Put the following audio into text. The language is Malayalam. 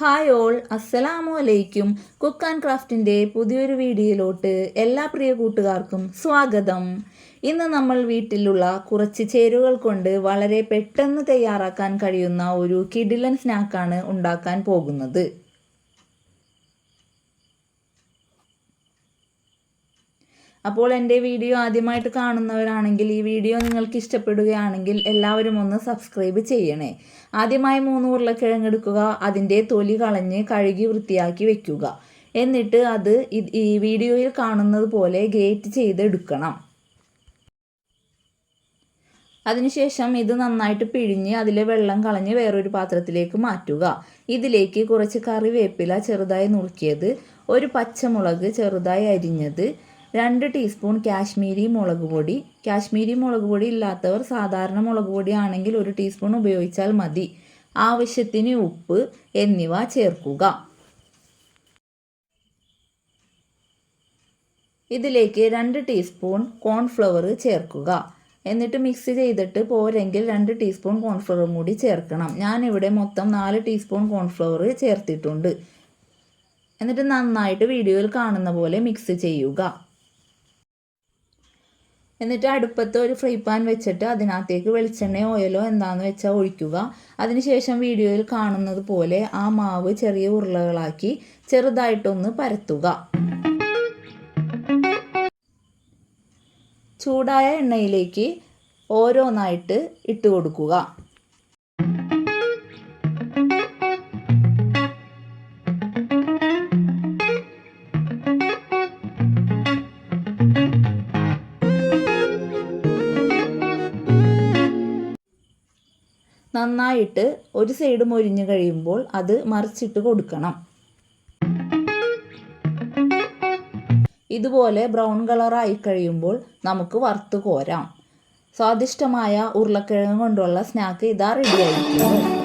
ഹായ് ഓൾ അസ്സലാമു അലൈക്കും കുക്ക് ആൻഡ് ക്രാഫ്റ്റിന്റെ പുതിയൊരു വീഡിയോയിലോട്ട് എല്ലാ പ്രിയ കൂട്ടുകാർക്കും സ്വാഗതം. ഇന്ന് നമ്മൾ വീട്ടിലുള്ള കുറച്ച് ചേരുവകൾ കൊണ്ട് വളരെ പെട്ടെന്ന് തയ്യാറാക്കാൻ കഴിയുന്ന ഒരു കിഡിലൻ സ്നാക്കാണ് ഉണ്ടാക്കാൻ പോകുന്നത്. അപ്പോൾ എന്റെ വീഡിയോ ആദ്യമായിട്ട് കാണുന്നവരാണെങ്കിൽ ഈ വീഡിയോ നിങ്ങൾക്ക് ഇഷ്ടപ്പെടുകയാണെങ്കിൽ എല്ലാവരും ഒന്ന് സബ്സ്ക്രൈബ് ചെയ്യണേ. ആദ്യമായി മൂന്ന് ഉരുളക്കിഴങ്ങ് എടുക്കുക അതിന്റെ തൊലി കളഞ്ഞ് കഴുകി വൃത്തിയാക്കി വെക്കുക. എന്നിട്ട് അത് ഈ വീഡിയോയിൽ കാണുന്നത് പോലെ ഗ്രേറ്റ് ചെയ്തെടുക്കണം. അതിനുശേഷം ഇത് നന്നായിട്ട് പിഴിഞ്ഞ് അതിലെ വെള്ളം കളഞ്ഞ് വേറൊരു പാത്രത്തിലേക്ക് മാറ്റുക. ഇതിലേക്ക് കുറച്ച് കറിവേപ്പില ചെറുതായി നുറുക്കിയത് ഒരു പച്ചമുളക് ചെറുതായി അരിഞ്ഞത് രണ്ട് ടീസ്പൂൺ കാശ്മീരി മുളക് പൊടി. കാശ്മീരി മുളക് പൊടി ഇല്ലാത്തവർ സാധാരണ മുളക് പൊടി ആണെങ്കിൽ ഒരു ടീസ്പൂൺ ഉപയോഗിച്ചാൽ മതി. ആവശ്യത്തിന് ഉപ്പ് എന്നിവ ചേർക്കുക. ഇതിലേക്ക് രണ്ട് ടീസ്പൂൺ കോൺഫ്ലവർ ചേർക്കുക. എന്നിട്ട് മിക്സ് ചെയ്തിട്ട് പോരെങ്കിൽ രണ്ട് ടീസ്പൂൺ കോൺഫ്ലവറും കൂടി ചേർക്കണം. ഞാനിവിടെ മൊത്തം നാല് ടീസ്പൂൺ കോൺഫ്ലവർ ചേർത്തിട്ടുണ്ട്. എന്നിട്ട് നന്നായിട്ട് വീഡിയോയിൽ കാണുന്ന പോലെ മിക്സ് ചെയ്യുക. എന്നിട്ട് അടുപ്പത്ത് ഒരു ഫ്രൈ പാൻ വെച്ചിട്ട് അതിനകത്തേക്ക് വെളിച്ചെണ്ണയോ ഓയിലോ എന്താണെന്ന് വെച്ചാൽ ഒഴിക്കുക. അതിനുശേഷം വീഡിയോയിൽ കാണുന്നത് പോലെ ആ മാവ് ചെറിയ ഉരുളകളാക്കി ചെറുതായിട്ടൊന്ന് പരത്തുക. ചൂടായ എണ്ണയിലേക്ക് ഓരോന്നായിട്ട് ഇട്ട് കൊടുക്കുക. നന്നായിട്ട് ഒരു സൈഡ് മൊരിഞ്ഞു കഴിയുമ്പോൾ അത് മറിച്ചിട്ട് കൊടുക്കണം. ഇതുപോലെ ബ്രൗൺ കളറായി കഴിയുമ്പോൾ നമുക്ക് വറുത്ത് കോരാം. സ്വാദിഷ്ടമായ ഉരുളക്കിഴങ്ങ് കൊണ്ടുള്ള സ്നാക്ക് ഇതാ റെഡി ആയിരിക്കും